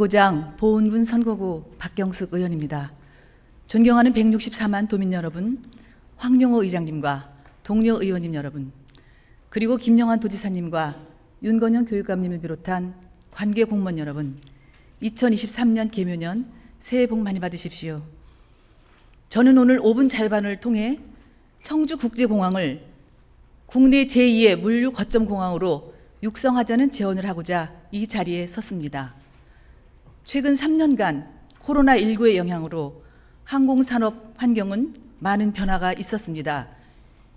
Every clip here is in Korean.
고장 보은군 선거구 박경숙 의원입니다. 존경하는 164만 도민 여러분, 황용호 의장님과 동료 의원님 여러분, 그리고 김영환 도지사님과 윤건영 교육감님을 비롯한 관계 공무원 여러분, 2023년 개묘년 새해 복 많이 받으십시오. 저는 오늘 5분 자유반을 통해 청주국제공항을 국내 제2의 물류 거점 공항으로 육성하자는 제언을 하고자 이 자리에 섰습니다. 최근 3년간 코로나19의 영향으로 항공산업 환경은 많은 변화가 있었습니다.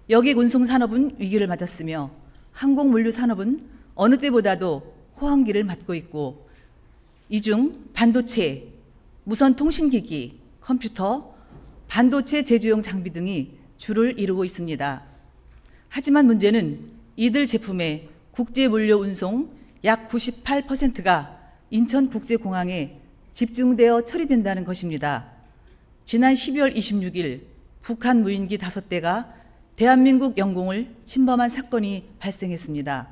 여객 운송 산업은 위기를 맞았으며 항공 물류 산업은 어느 때보다도 호황기를 맞고 있고 이 중 반도체, 무선 통신기기, 컴퓨터, 반도체 제조용 장비 등이 주를 이루고 있습니다. 하지만 문제는 이들 제품의 국제 물류 운송 약 98%가 인천국제공항에 집중되어 처리된다는 것입니다. 지난 12월 26일 북한 무인기 5대가 대한민국 영공을 침범한 사건이 발생했습니다.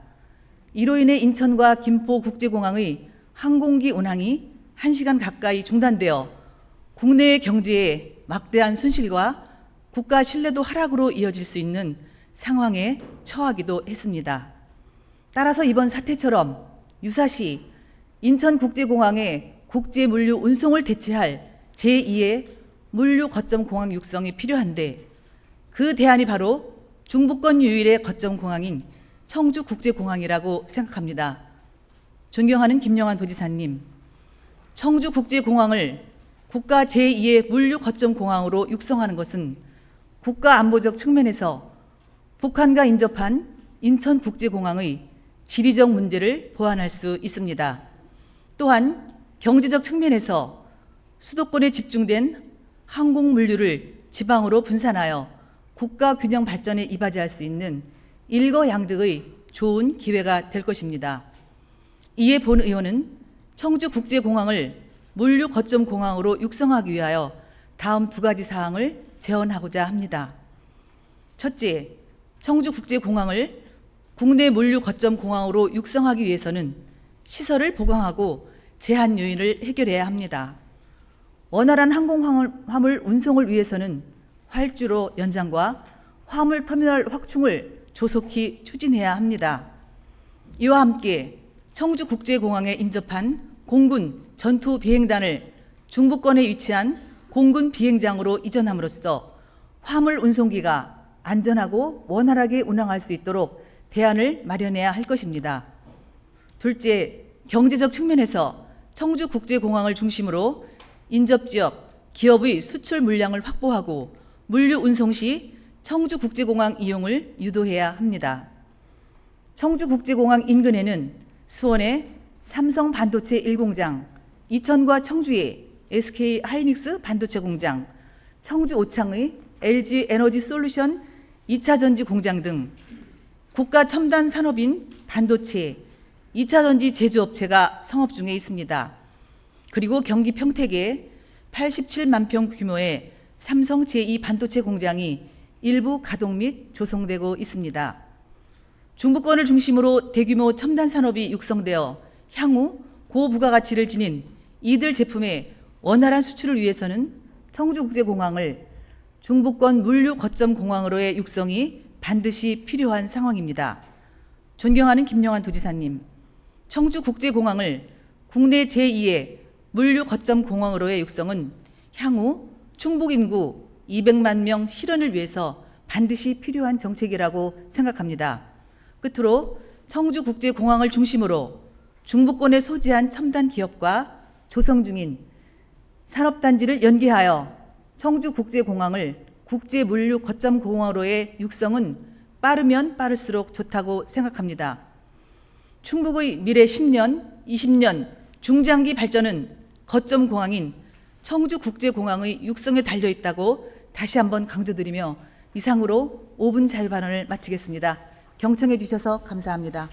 이로 인해 인천과 김포 국제공항의 항공기 운항이 1시간 가까이 중단되어 국내의 경제에 막대한 손실과 국가 신뢰도 하락으로 이어질 수 있는 상황에 처하기도 했습니다. 따라서 이번 사태처럼 유사시 인천국제공항에 국제 물류 운송을 대체할 제2의 물류 거점 공항 육성이 필요한데 그 대안이 바로 중부권 유일의 거점 공항인 청주 국제공항이라고 생각합니다. 존경하는 김영환 도지사님, 청주 국제공항을 국가 제2의 물류 거점 공항으로 육성하는 것은 국가 안보적 측면에서 북한과 인접한 인천국제공항의 지리적 문제를 보완할 수 있습니다. 또한 경제적 측면에서 수도권에 집중된 항공 물류를 지방으로 분산하여 국가 균형 발전에 이바지할 수 있는 일거양득의 좋은 기회가 될 것입니다. 이에 본 의원은 청주국제공항을 물류 거점 공항으로 육성하기 위하여 다음 두 가지 사항을 제언하고자 합니다. 첫째, 청주국제공항을 국내 물류 거점 공항으로 육성하기 위해서는 시설을 보강하고 제한 요인을 해결해야 합니다. 원활한 항공화물 운송을 위해서는 활주로 연장과 화물 터미널 확충을 조속히 추진해야 합니다. 이와 함께 청주국제공항에 인접한 공군 전투 비행단을 중부권에 위치한 공군 비행장으로 이전함으로써 화물 운송기가 안전하고 원활하게 운항할 수 있도록 대안을 마련해야 할 것입니다. 둘째, 경제적 측면에서 청주국제공항을 중심으로 인접 지역 기업의 수출 물량을 확보하고 물류 운송 시 청주국제공항 이용을 유도해야 합니다. 청주국제공항 인근에는 수원의 삼성 반도체 1공장, 이천과 청주의 SK 하이닉스 반도체 공장, 청주 오창의 LG 에너지 솔루션 2차 전지 공장 등 국가 첨단 산업인 반도체, 2차 전지 제조업체가 성업 중에 있습니다. 그리고 경기 평택에 87만 평 규모의 삼성 제2 반도체 공장이 일부 가동 및 조성되고 있습니다. 중부권을 중심으로 대규모 첨단 산업이 육성되어 향후 고부가가치를 지닌 이들 제품의 원활한 수출을 위해서는 청주국제공항을 중부권 물류 거점 공항으로의 육성이 반드시 필요한 상황입니다. 존경하는 김영환 도지사님, 청주국제공항을 국내 제2의 물류 거점 공항으로의 육성은 향후 충북 인구 200만 명 실현을 위해서 반드시 필요한 정책이라고 생각합니다. 끝으로 청주국제공항을 중심으로 중부권에 소재한 첨단 기업과 조성 중인 산업단지를 연계하여 청주국제공항을 국제물류 거점 공항으로의 육성은 빠르면 빠를수록 좋다고 생각합니다. 충북의 미래 10년, 20년 중장기 발전은 거점 공항인 청주국제공항의 육성에 달려 있다고 다시 한번 강조드리며 이상으로 5분 자유 발언을 마치겠습니다. 경청해 주셔서 감사합니다.